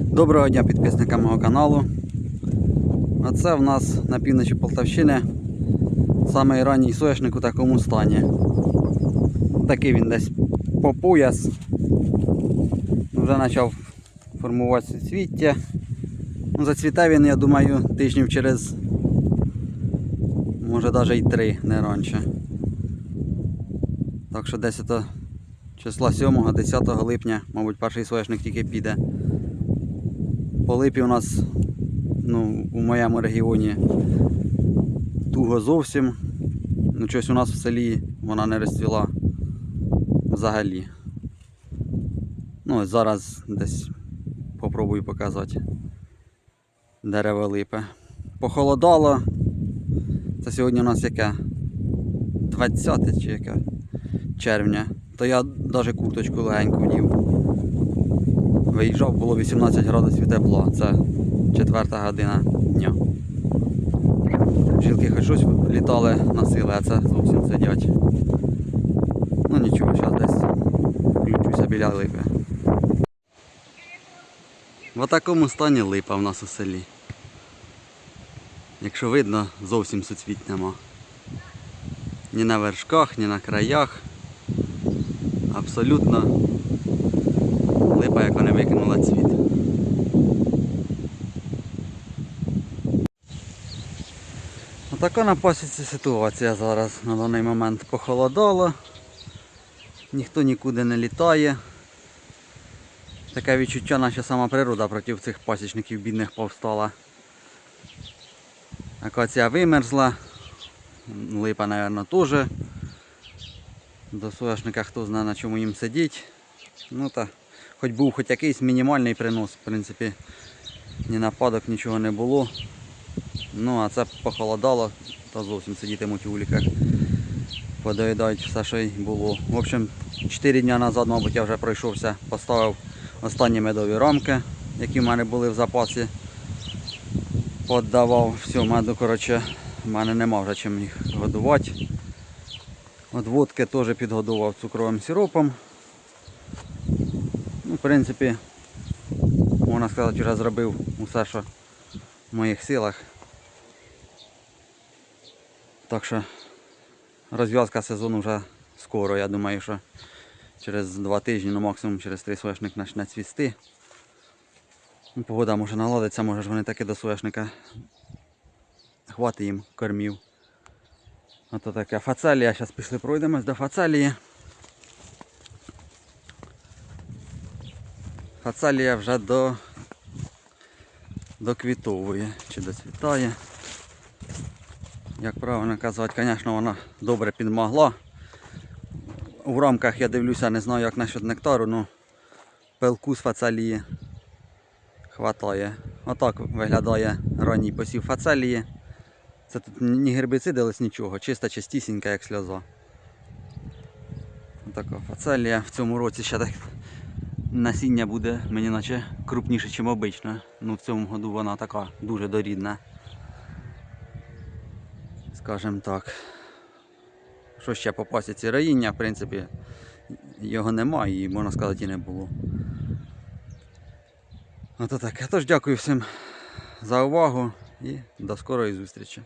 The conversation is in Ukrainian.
Доброго дня підписникам мого каналу. А це в нас на півночі Полтавщини самий ранній соняшник у такому стані. Такий він десь по пояс. Вже почав формувати цвіття. Ну, зацвіте він, я думаю, тижнів через може навіть і три, не раніше. Так що 10 числа 7-10 липня, мабуть, перший соняшник тільки піде. По липі у нас ну, у моєму регіоні туго зовсім. Ну, щось у нас в селі вона не розцвіла взагалі. Ну, зараз десь попробую показати дерево липи. Похолодало. Це сьогодні у нас яке? 20 чи яке? червня. То я навіть курточку легеньку вдів. Виїжджав, було 18 градусів тепла. Це четверта година дня. Бджілки хоч щось літали на сили, а це зовсім сидять. Ну нічого, зараз десь включуся біля липи. В такому стані липа в нас у селі. Якщо видно, зовсім суцвіт нема. Ні на вершках, ні на краях. Абсолютно липа, як вона викинула цвіт. Отака на пасіці ситуація зараз на даний момент похолодало. Ніхто нікуди не літає. Таке відчуття, наче сама природа проти цих пасічників бідних повстала. Акація вимерзла. Липа, мабуть, теж. До соняшника хто знає на чому їм сидіть. Ну та хоч був хоч якийсь мінімальний принос, в принципі, ні нападок, нічого не було. Ну а це похолодало, то зовсім сидітимуть у уліках. Подоїдають все, що й було. В общем, 4 дні назад, мабуть, я вже пройшовся, поставив останні медові рамки, які в мене були в запасі. Поддавав все, меду, коротше, в мене нема вже чим їх годувати. От водки теж підгодував цукровим сиропом. В принципі, можна сказати, вже зробив усе, що в моїх силах. Так що розв'язка сезону вже скоро. Я думаю, що через два тижні, ну максимум через три соняшник почне цвісти. Ну, погода може наладиться, може ж вони таки до соняшника хватить їм кормів. Ото таке фацелія, зараз пішли пройдемось до фацелії. Фацелія вже до доквітовує чи доцвітає. Як правильно казати, звісно, вона добре підмогла. У рамках я дивлюся, не знаю як насчет нектару, але пилку з фацелії хватає. Отак виглядає ранній посів фацелії. Це тут ні гербіциди, але нічого, чиста чистісінька, як сльоза. Така фацелія в цьому році ще так насіння буде мені наче крупніше, ніж обично. Ну в цьому году вона така дуже дорідна. Скажем так. Що ще по пасіці раїння, в принципі, його нема і можна сказати і не було. Ото таке. Тож дякую всім за увагу і до скорої зустрічі.